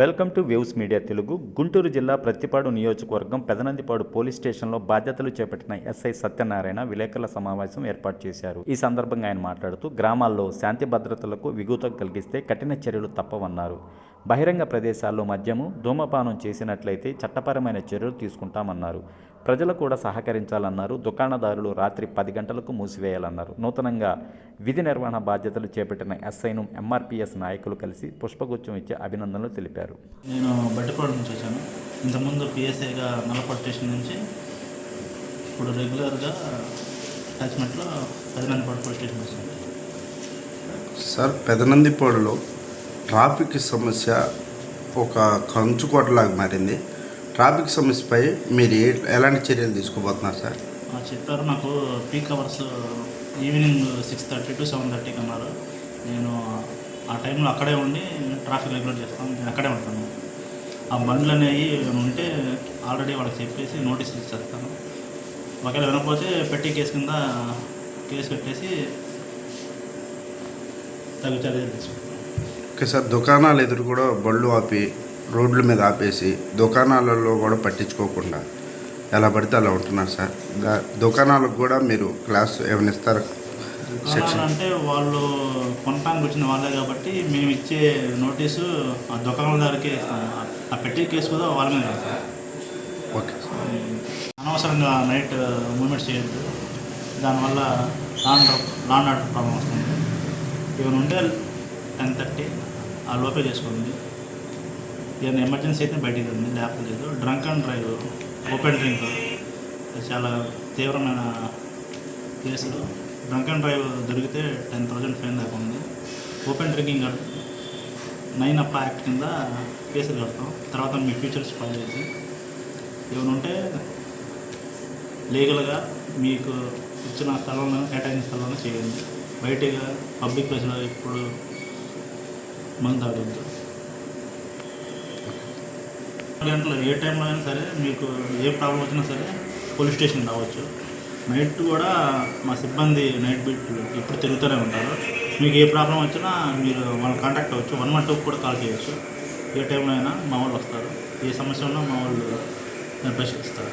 Welcome to views media Telugu. Guntur జిల్లా ప్రత్తిపాడు నియోజకవర్గం Pedanandipadu police స్టేషన్లో బాధ్యతలు చేపట్టిన ఎస్ఐ సత్యనారాయణ విలేకరుల సమావేశం ఏర్పాటు చేశారు. ఈ సందర్భంగా ఆయన మాట్లాడుతూ గ్రామాల్లో శాంతి భద్రతలకు విఘూతం కలిగిస్తే కఠిన చర్యలు తప్పవన్నారు. బహిరంగ ప్రదేశాల్లో మద్యము ధూమపానం చేసినట్లయితే చట్టపరమైన చర్యలు తీసుకుంటామన్నారు. ప్రజలు కూడా సహకరించాలన్నారు. దుకాణదారులు రాత్రి పది గంటలకు మూసివేయాలన్నారు. నూతనంగా విధి నిర్వహణ బాధ్యతలు చేపట్టిన ఎస్ఐను ఎంఆర్పీఎస్ నాయకులు కలిసి పుష్పగుచ్చం ఇచ్చి అభినందనలు తెలిపారు. నేను బట్టిపాడు నుంచి వచ్చాను. ఇంతకుముందు పిఎస్ఐగా నల్లపాడు స్టేషన్ నుంచి ఇప్పుడు రెగ్యులర్గా అటాచ్మెంట్లో పదిమందిపాడు పోలీస్ స్టేషన్ వచ్చాను. సార్ పెదనందిపాడులో ట్రాఫిక్ సమస్య ఒక కంచుకోటలాగా మారింది. ట్రాఫిక్ సమస్యపై మీరు ఎలాంటి చర్యలు తీసుకోబోతున్నారు సార్? చెప్పారు నాకు peak hours evening six thirty to seven థర్టీకి అన్నారు. నేను ఆ టైంలో అక్కడే ఉండి ట్రాఫిక్ రెగ్యులేట్ చేస్తాను. నేను అక్కడే ఉంటాను. ఆ బండ్లు అనేవి ఉంటే ఆల్రెడీ వాళ్ళకి చెప్పేసి నోటీస్ ఇచ్చేస్తాను. ఒకవేళ వినకపోతే పెట్టి కేసు కింద కేసు పెట్టేసి తగు చర్యలు తీసుకుంటాను ఓకే సార్ దుకాణాలు ఎదురు కూడా బళ్ళు ఆపి రోడ్ల మీద ఆపేసి దుకాణాలలో కూడా పట్టించుకోకుండా ఎలా పడితే అలా ఉంటున్నారు సార్. దా- దుకాణాలకు కూడా మీరు క్లాస్ ఏమైనా ఇస్తారు? సెక్షన్ అంటే వాళ్ళు కొనటానికి వచ్చిన వాళ్ళే కాబట్టి మేము ఇచ్చే నోటీసు ఆ దుకాణదారికి ఆ పెట్టి కేసు కూడా వాళ్ళ మీద. Okay sir. అనవసరంగా నైట్ మూమెంట్స్ చేయొద్దు. దానివల్ల లాండ్ లాండ్ ఆర్డర్ ప్రాబ్లం వస్తుంది. ఏమైనా ఉంటే టెన్ థర్టీ ఆ లోపే చేసుకోండి ఏదైనా ఎమర్జెన్సీ అయితే బయటికి ల్యాప్ లేకపోలేదు drunk and drive open drink చాలా తీవ్రమైన కేసులు. డ్రంక్ అండ్ డ్రైవ్ దొరికితే టెన్ థౌజండ్ ఫైన్ దాకా ఉంది. Open drinking nine up act కింద కేసులు కడతాం. తర్వాత మీ ఫ్యూచర్స్ స్పాయిల్ చేసి. ఏమైనా ఉంటే లీగల్గా మీకు ఇచ్చిన స్థలంలో కేటాయించిన స్థలంలో చేయండి. బయటగా పబ్లిక్ ప్లేస్లో ఇప్పుడు మందు తాగొద్దు గంటలు ఏ టైంలో అయినా సరే మీకు ఏ ప్రాబ్లం వచ్చినా సరే పోలీస్ స్టేషన్ రావచ్చు. నైట్ కూడా మా సిబ్బంది నైట్ బీట్ ఎప్పుడు తిరుగుతూనే ఉంటారు. మీకు ఏ ప్రాబ్లం వచ్చినా మీరు వాళ్ళని కాంటాక్ట్ అవ్వచ్చు. వన్ వన్ టూకి కూడా కాల్ చేయొచ్చు. ఏ టైంలో అయినా మా వాళ్ళు వస్తారు. ఏ సమస్య ఉన్నా మా వాళ్ళు పరిష్కరిస్తారు